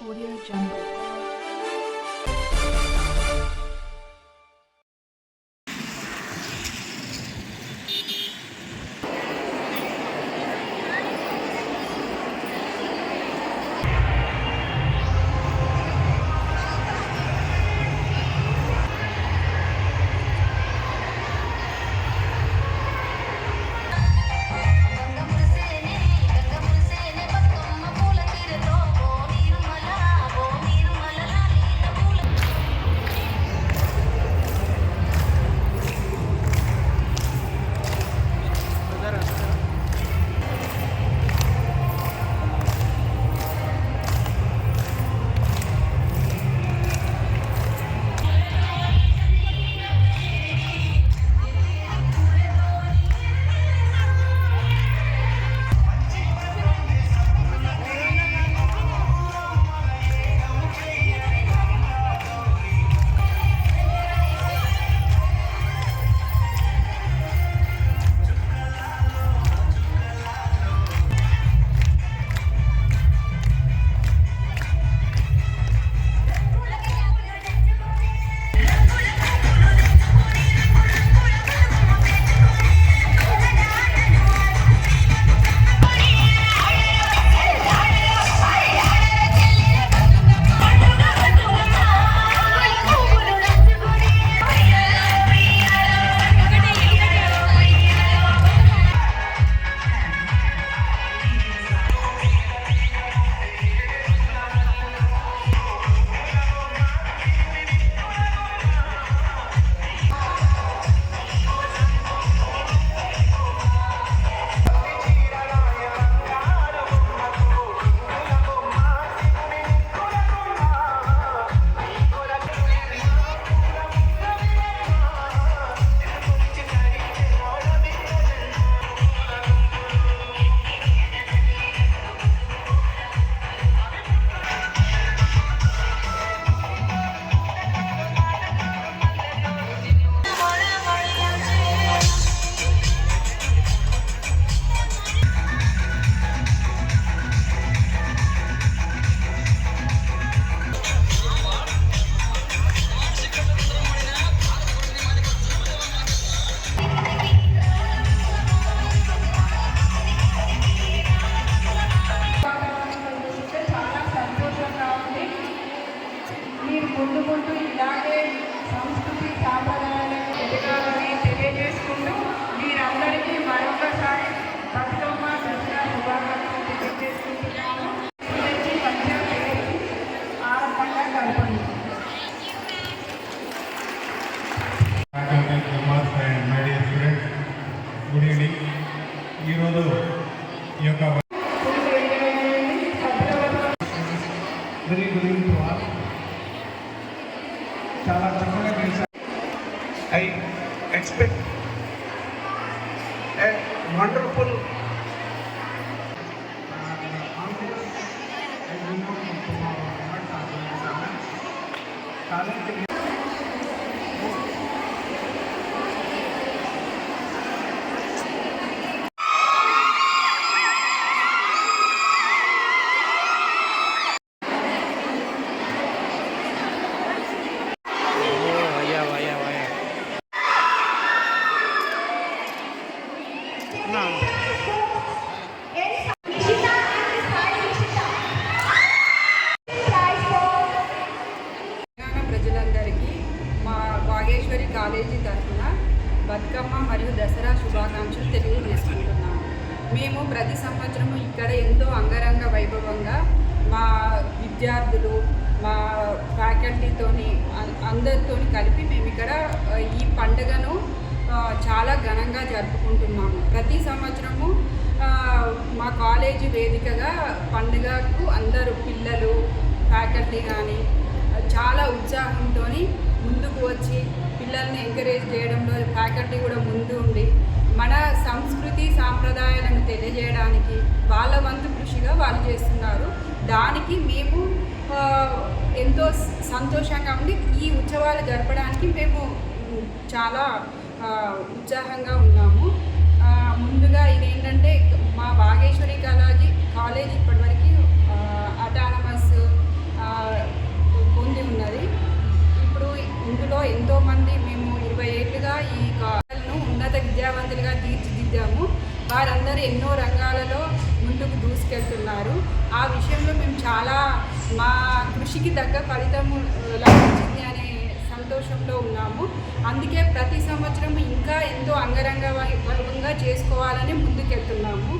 Audio Jungle. మీరు ముందు ముందు ఇలాగే సంస్కృతి సాంప్రదాయాలను wonderful కాలేజీ తరఫున బతుకమ్మ మరియు దసరా శుభాకాంక్షలు తెలియజేసుకుంటున్నాము మేము ప్రతి సంవత్సరము ఇక్కడ ఎంతో అంగరంగ వైభవంగా మా విద్యార్థులు మా ఫ్యాకల్టీతోని అం- అందరితోని కలిపి మేము ఇక్కడ ఈ పండుగను చాలా ఘనంగా జరుపుకుంటున్నాము. ప్రతి సంవత్సరము మా కాలేజీ వేదికగా పండుగకు అందరూ పిల్లలు ఫ్యాకల్టీ కానీ చాలా ఉత్సాహంతో ముందుకు వచ్చి పిల్లల్ని ఎంకరేజ్ చేయడంలో ఫ్యాకల్టీ కూడా ముందు ఉండి మన సంస్కృతి సాంప్రదాయాలను తెలియజేయడానికి వాళ్ళ వంతు కృషిగా వాళ్ళు చేస్తున్నారు. దానికి మేము ఎంతో సంతోషంగా ఉండి ఈ ఉత్సవాలు జరపడానికి మేము చాలా ఉత్సాహంగా ఉన్నాము. ముందుగా ఇదేంటంటే మా బాగేశ్వరి కళాజీ కాలేజీ ఎన్నో రంగాలలో ముందుకు దూసుకెళ్తున్నారు. ఆ విషయంలో మేము చాలా మా కృషికి తగ్గ ఫలితం లభించింది అనే సంతోషంలో ఉన్నాము. అందుకే ప్రతి సంవత్సరం ఇంకా ఎంతో అంగరంగ వైభవంగా చేసుకోవాలని ముందుకెళ్తున్నాము.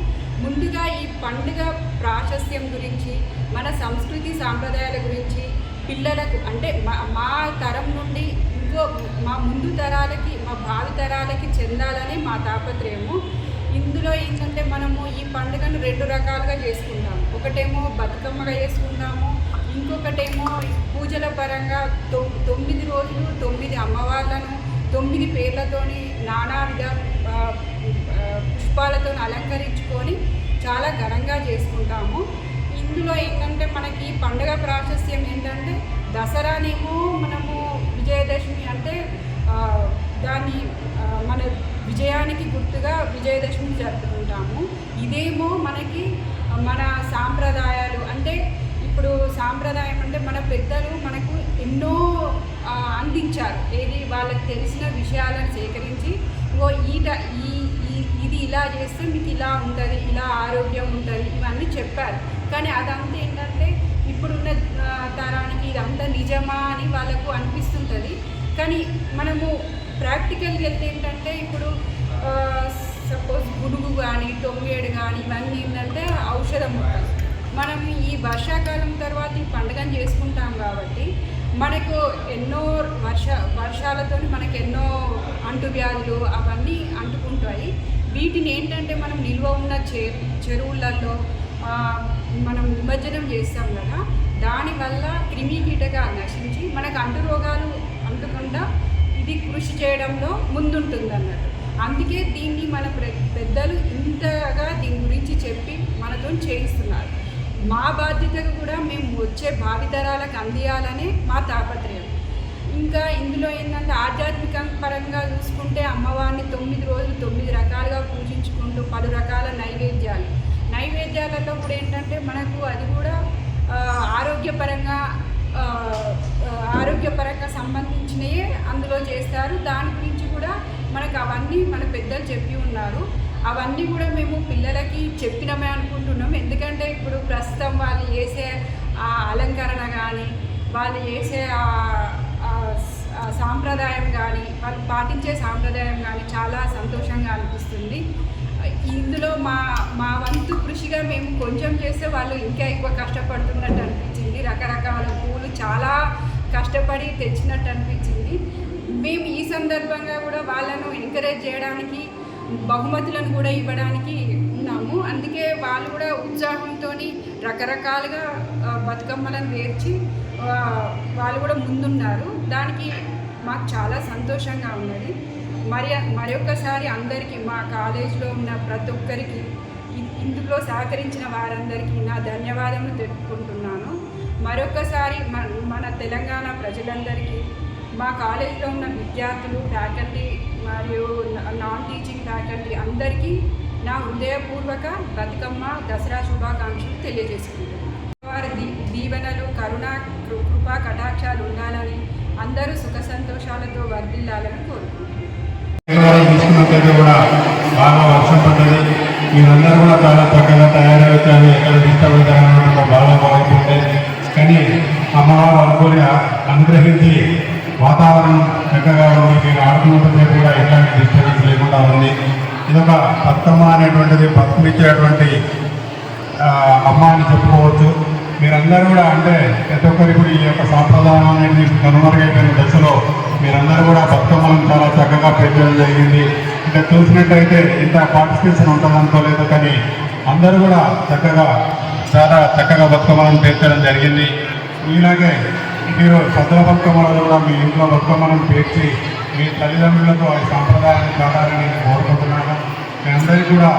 ముందుగా ఈ పండుగ ప్రాశస్యం గురించి మన సంస్కృతి సాంప్రదాయాల గురించి పిల్లలకు అంటే మా మా తరం నుండి ఇంకో మా ముందు తరాలకి మా భావి తరాలకి చెందాలని మా తాపత్రయము. ఇందులో ఏంటంటే మనము ఈ పండుగను రెండు రకాలుగా చేసుకుంటాము ఒకటేమో బతుకమ్మగా చేసుకుంటాము ఇంకొకటేమో పూజల పరంగా తొ- తొమ్మిది రోజులు తొమ్మిది అమ్మవార్లను తొమ్మిది పేర్లతోని నానా విధ పుష్పాలతో అలంకరించుకొని చాలా ఘనంగా చేసుకుంటాము. ఇందులో ఏంటంటే మనకి పండుగ ప్రాశస్త్యం ఏంటంటే దసరానేమో మనము విజయదశమి అంటే దాన్ని మన విజయానికి గుర్తుగా విజయదశమి జరుపుకుంటాము. ఇదేమో మనకి మన సాంప్రదాయాలు. అంటే ఇప్పుడు సాంప్రదాయం అంటే మన పెద్దలు మనకు ఎన్నో అందించారు. ఏది వాళ్ళకి తెలిసిన విషయాలను సేకరించి ఓ ఈట ఈ ఇది ఇలా చేస్తే మీకు ఇలా ఉంటుంది ఇలా ఆరోగ్యం ఉంటుంది ఇవన్నీ చెప్పారు. కానీ అదంతా ఏంటంటే ఇప్పుడున్న తరానికి ఇదంతా నిజమా అని వాళ్ళకు అనిపిస్తుంటుంది. కానీ మనము ప్రాక్టికల్గా వెళ్తే ఏంటంటే ఇప్పుడు సపోజ్ గుడుగు కానీ తొమ్మిేడు కానీ ఇవన్నీ ఏంటంటే ఔషధం మనం ఈ వర్షాకాలం తర్వాత ఈ పండుగను చేసుకుంటాం కాబట్టి మనకు ఎన్నో వర్ష వర్షాలతో మనకు ఎన్నో అంటువ్యాధులు అవన్నీ అంటుకుంటాయి. వీటిని ఏంటంటే మనం నిల్వ ఉన్న చె చెరువులలో మనం నిమజ్జనం చేస్తాం కదా దానివల్ల క్రిమి కీటకాలు నశించి మనకు అంటు రోగాలు అంటకుండా అభివృద్ధి కృషి చేయడంలో ముందుంటుంది అన్నట్టు అందుకే దీన్ని మన పెద్దలు ఇంతగా దీని గురించి చెప్పి మనతో చేయిస్తున్నారు. మా బాధ్యతగా కూడా మేము వచ్చే భావితరాలకు అందియాలనే మా తాపత్రయం. ఇంకా ఇందులో ఏంటంటే ఆధ్యాత్మిక పరంగా చూసుకుంటే అమ్మవారిని తొమ్మిది రోజులు తొమ్మిది రకాలుగా పూజించుకుంటూ పలు రకాల నైవేద్యాలు. నైవేద్యాలలో కూడా ఏంటంటే మనకు అది కూడా ఆరోగ్యపరంగా ఆరోగ్యపరంగా సంబంధించినవి అందులో చేస్తారు. దాని గురించి కూడా మనకు అవన్నీ మన పెద్దలు చెప్పి ఉన్నారు. అవన్నీ కూడా మేము పిల్లలకి చెప్పినమే అనుకుంటున్నాం. ఎందుకంటే ఇప్పుడు ప్రస్తుతం వాళ్ళు చేసే ఆ అలంకరణ కానీ వాళ్ళు చేసే సాంప్రదాయం కానీ వాళ్ళు పాటించే సాంప్రదాయం కానీ చాలా సంతోషంగా అనిపిస్తుంది. ఇందులో మా మా వంతు కృషిగా మేము కొంచెం చేస్తే వాళ్ళు ఇంకా ఎక్కువ కష్టపడుతున్నట్టు అనిపించింది. రకరకాల పూలు చాలా కష్టపడి తెచ్చినట్టు అనిపించింది. మేము ఈ సందర్భంగా కూడా వాళ్ళను ఎంకరేజ్ చేయడానికి బహుమతులను కూడా ఇవ్వడానికి ఉన్నాము. అందుకే వాళ్ళు కూడా ఉత్సాహంతో రకరకాలుగా బతుకమ్మలను వేర్చి వాళ్ళు కూడా ముందున్నారు. దానికి మాకు చాలా సంతోషంగా ఉన్నది. మరి మరొకసారి అందరికీ మా కాలేజీలో ఉన్న ప్రతి ఒక్కరికి ఇందులో సహకరించిన వారందరికీ నా ధన్యవాదములు తెలుపుకుంటున్నాను. మరొకసారి మన మన తెలంగాణ ప్రజలందరికీ మా కాలేజీలో ఉన్న విద్యార్థులు ఫ్యాకల్టీ మరియు నాన్ టీచింగ్ ఫ్యాకల్టీ అందరికీ నా హృదయపూర్వక బతుకమ్మ దసరా శుభాకాంక్షలు తెలియజేసుకుంటున్నాను. వారి దీ దీవెనలు కరుణ కృపా కటాక్షాలు ఉండాలని అందరూ సుఖ సంతోషాలతో వర్ధిల్లాలని కోరుకుంటున్నాను. కూడా బాగా వర్షం పడ్డది. మీరందరూ కూడా చాలా చక్కగా తయారవుతారు ఎక్కడ డిస్టర్బ్ అమ్మవారు అనుకుని అనుగ్రహించి వాతావరణం చక్కగా ఉంది. మీరు ఆడుతున్నప్పుడు కూడా ఎలాంటి డిస్టర్బెన్స్ లేకుండా ఉంది. ఇదొక బతుకమ్మ అనేటువంటిది బతుకునిచ్చేటువంటి అమ్మ అని చెప్పుకోవచ్చు. మీరందరూ కూడా అంటే ప్రతి ఒక్కరికి కూడా ఈ యొక్క సాంప్రదాయం అనేది కనుమరుగైపోయిన దశలో మీరందరూ కూడా బతుకమ్మలను చాలా చక్కగా పెంచడం జరిగింది. ఇంకా చూసినట్టయితే ఇంత పార్టిసిపేషన్ ఉంటుంది అనుకోలేదు కానీ అందరూ కూడా చక్కగా చాలా చక్కగా బతుకమ్మలను పేర్చడం జరిగింది. ఇలాగే మీరు సద్దుల బతుకమ్మలను కూడా మీ ఇంట్లో బతుకమ్మలను పేర్చి మీ తల్లిదండ్రులతో ఈ సాంప్రదాయాన్ని కావాలని నేను కోరుకుంటున్నాను. మీ అందరికీ కూడా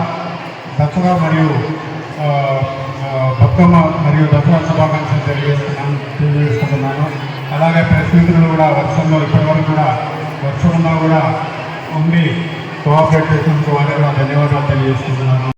దసరా మరియు బతుకమ్మ మరియు దసరా శుభాకాంక్షలు తెలియజేస్తున్నాను తెలియజేసుకుంటున్నాను. అలాగే ప్రెస్ మిత్రులు కూడా వర్షంలో ఇప్పటివరకు కూడా వర్షం ఉన్నా కూడా ఉండి కోఆపరేట్ చేసినందుకు వారికి కూడా ధన్యవాదాలు తెలియజేస్తున్నాను